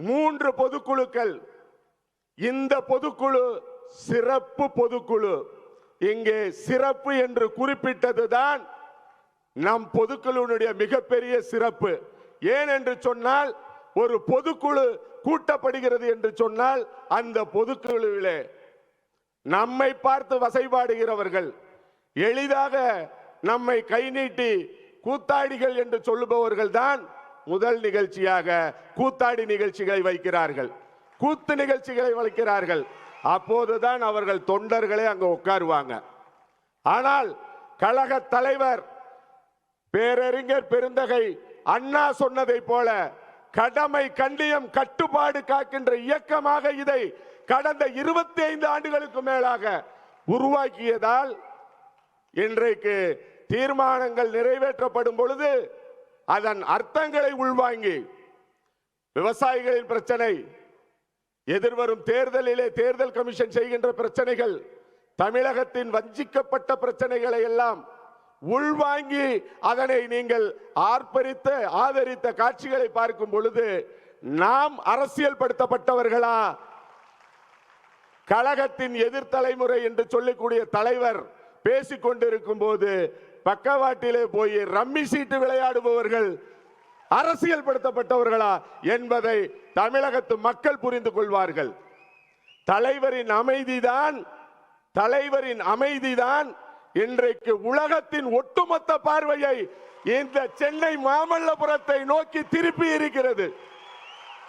மூன்று பொதுக்குழுக்கள். இந்த பொதுக்குழு சிறப்பு பொதுக்குழு. இங்கே சிறப்பு என்று குறிப்பிட்டதுதான் நம் பொதுக்குழுவினுடைய மிகப்பெரிய சிறப்பு. ஏன் என்று சொன்னால் ஒரு பொதுக்குழு கூட்டப்படுகிறது என்று சொன்னால் அந்த பொதுக்குழுவிலே நம்மை பார்த்து வசைபாடுகிறவர்கள் எளிதாக நம்மை கை நீட்டி கூத்தாடிகள் என்று சொல்லுபவர்கள் தான் முதல் நிகழ்ச்சியாக கூத்தாடி நிகழ்ச்சிகளை வைக்கிறார்கள். கூத்து நிகழ்ச்சிகளை வைக்கிறார்கள். அப்போதுதான் அவர்கள் தொண்டர்களே அங்கு உட்காருவாங்க. ஆனால் கழக தலைவர் பேரறிஞர் பெருந்தகை அண்ணா சொன்னதை போல கடமை கண்டியம் கட்டுப்பாடு காக்கின்ற இயக்கமாக இதை கடந்த இருபத்தி ஐந்து ஆண்டுகளுக்கு மேலாக உருவாக்கியதால் இன்றைக்கு தீர்மானங்கள் நிறைவேற்றப்படும் பொழுது அதன் அர்த்தங்களை உள்வாங்கி விவசாயிகளின் பிரச்சனை எதிர்வரும் தேர்தலிலே தேர்தல் கமிஷன் செய்கின்ற பிரச்சனைகள் தமிழகத்தின் வஞ்சிக்கப்பட்ட பிரச்சனைகளை எல்லாம் உள்வாங்கி அதனை நீங்கள் ஆர்ப்பரித்த ஆதரித்த காட்சிகளை பார்க்கும் பொழுது நாம் அரசியல் படுத்தப்பட்டவர்களா கழகத்தின் எதிர்த்தலைமுறை என்று சொல்லக்கூடிய தலைவர் பேசிக்கொண்டிருக்கும் போது பக்கவாட்டிலே போய் ரம்மி சீட்டு விளையாடுபவர்கள் அரசியல் படுத்தப்பட்டவர்களா என்பதை தமிழகத்து மக்கள் புரிந்து கொள்வார்கள். தலைவரின் அமைதிதான் தலைவரின் அமைதிதான் இன்றைக்கு உலகத்தின் ஒட்டுமொத்த பார்வையை இந்த சென்னை மாமல்லபுரத்தை நோக்கி திருப்பி இருக்கிறது.